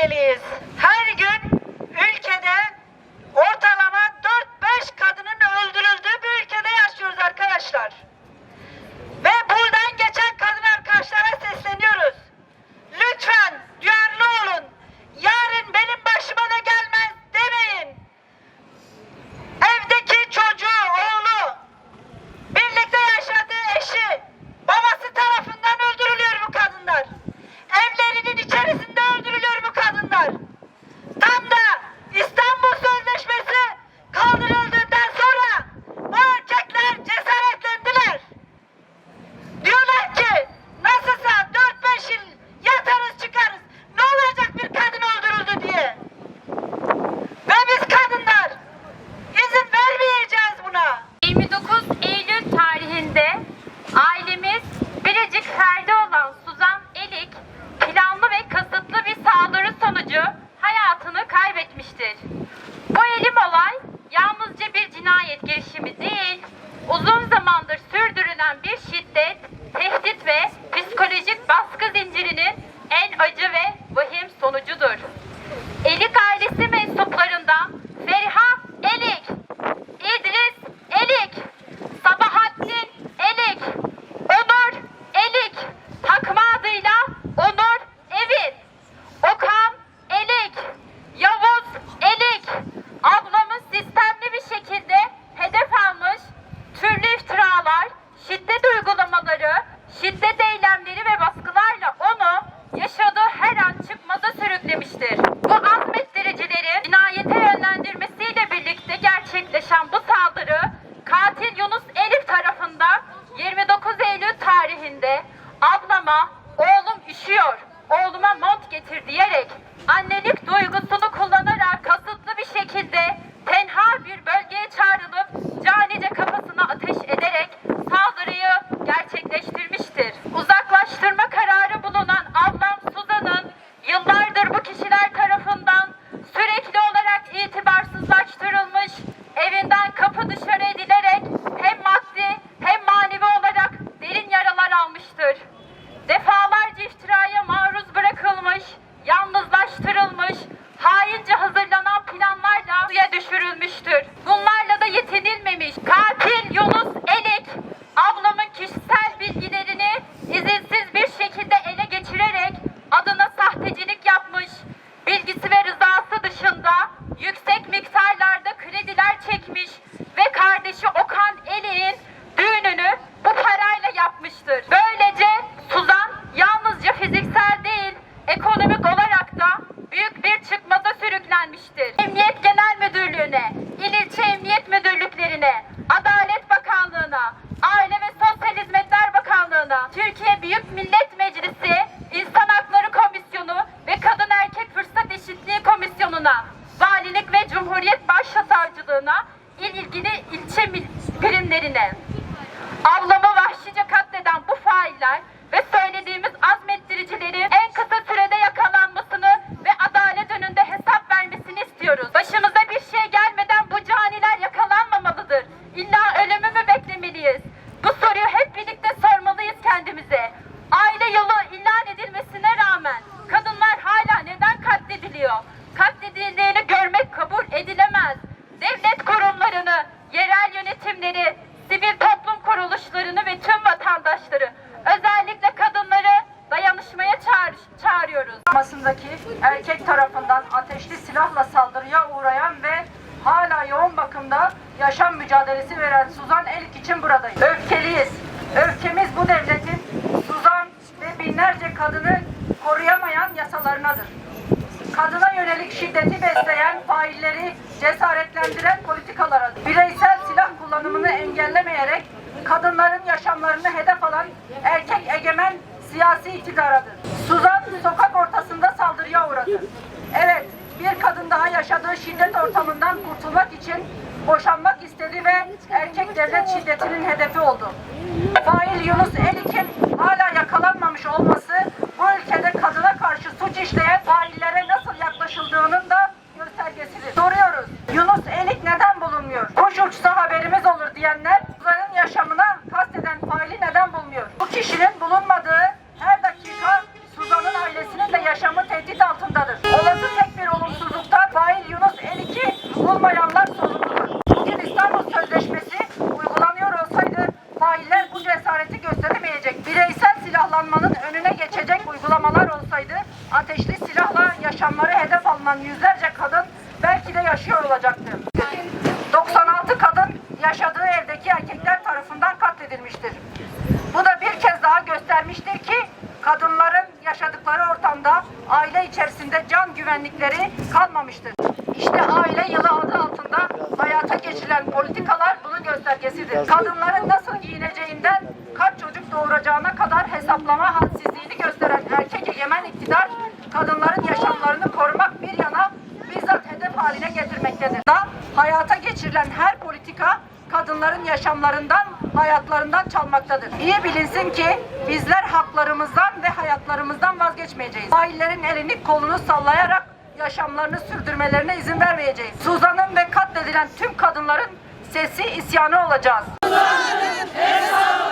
It is. Ablama oğlum üşüyor, oğluma mont getir diyerek annelik düşürülmüştür. Bunlarla da yetinilmemiş. Katil Yunus Elik, ablamın kişisel bilgilerini izinsiz bir şekilde ele geçirerek adına sahtecilik yapmış, bilgisi ve rızası dışında yüksek miktarlarda krediler çekmiş ve kardeşi Okan Elik'in düğününü bu parayla yapmıştır. Böylece Suzan yalnızca fiziksel değil, ekonomik olarak da büyük bir çıkmaza in them. Yaşam mücadelesi veren Suzan Elik için buradayız. Öfkeliyiz. Öfkemiz bu devletin Suzan ve binlerce kadını koruyamayan yasalarınadır. Kadına yönelik şiddeti besleyen, failleri cesaretlendiren politikalara, bireysel silah kullanımını engellemeyerek kadınların yaşamlarını hedef alan erkek egemen siyasi iktidaradır. Daha yaşadığı şiddet ortamından kurtulmak için boşanmak istedi ve erkek devlet şiddetinin hedefi oldu. Fail Yunus Elik'in hala yakalanmamış olması bu ülkede kadına karşı suç işleyen faillere nasıl yaklaşıldığının da göstergesidir. Soruyoruz. Yunus Elik neden bulunmuyor? Kuş uçsa haberimiz olur diyenler alınan yüzlerce kadın belki de yaşıyor olacaktı. 96 kadın yaşadığı evdeki erkekler tarafından katledilmiştir. Bu da bir kez daha göstermiştir ki kadınların yaşadıkları ortamda aile içerisinde can güvenlikleri kalmamıştır. İşte aile yılı adı altında hayata geçirilen politikalar bunun göstergesidir. Kadınların nasıl giyineceğinden kaç çocuk doğuracağına kadar hesaplama hadsizliğini gösteren erkek egemen iktidar kadınların yaşamlarını korumak bir yana bizzat hedef haline getirmektedir. Da geçirilen her politika kadınların yaşamlarından, hayatlarından çalmaktadır. İyi bilinsin ki bizler haklarımızdan ve hayatlarımızdan vazgeçmeyeceğiz. Faillerin elini kolunu sallayarak yaşamlarını sürdürmelerine izin vermeyeceğiz. Suzan'ın ve katledilen tüm kadınların sesi isyanı olacağız. Hesabı